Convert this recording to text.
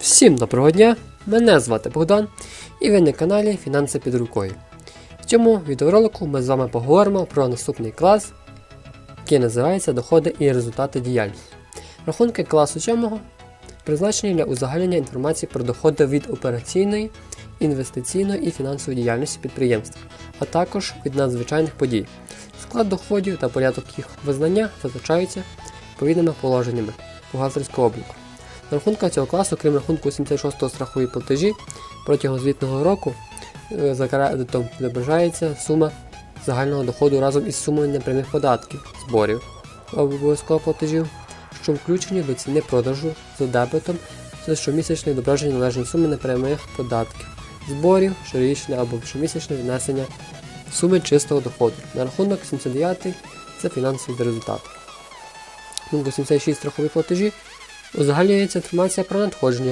Всім доброго дня! Мене звати Богдан і ви на каналі Фінанси під рукою. В цьому відеоролику ми з вами поговоримо про наступний клас, який називається Доходи і результати діяльності. Рахунки класу 7 призначені для узагальнення інформації про доходи від операційної, інвестиційної і фінансової діяльності підприємства, а також від надзвичайних подій. Склад доходів та порядок їх визнання визначаються відповідними положеннями бухгалтерського обліку. На рахунках цього класу, крім рахунку 76-го страхові платежі, протягом звітного року е, за кредитом відображається сума загального доходу разом із сумою непрямих податків, зборів обов'язково платежів, що включені до ціни продажу за дебетом це щомісячне відображення належної суми непрямих податків, зборів, щорічне або щомісячне віднесення суми чистого доходу. На рахунок 79 це фінансові результати. Рахунку 76 страхові платежі узагальнюється інформація про надходження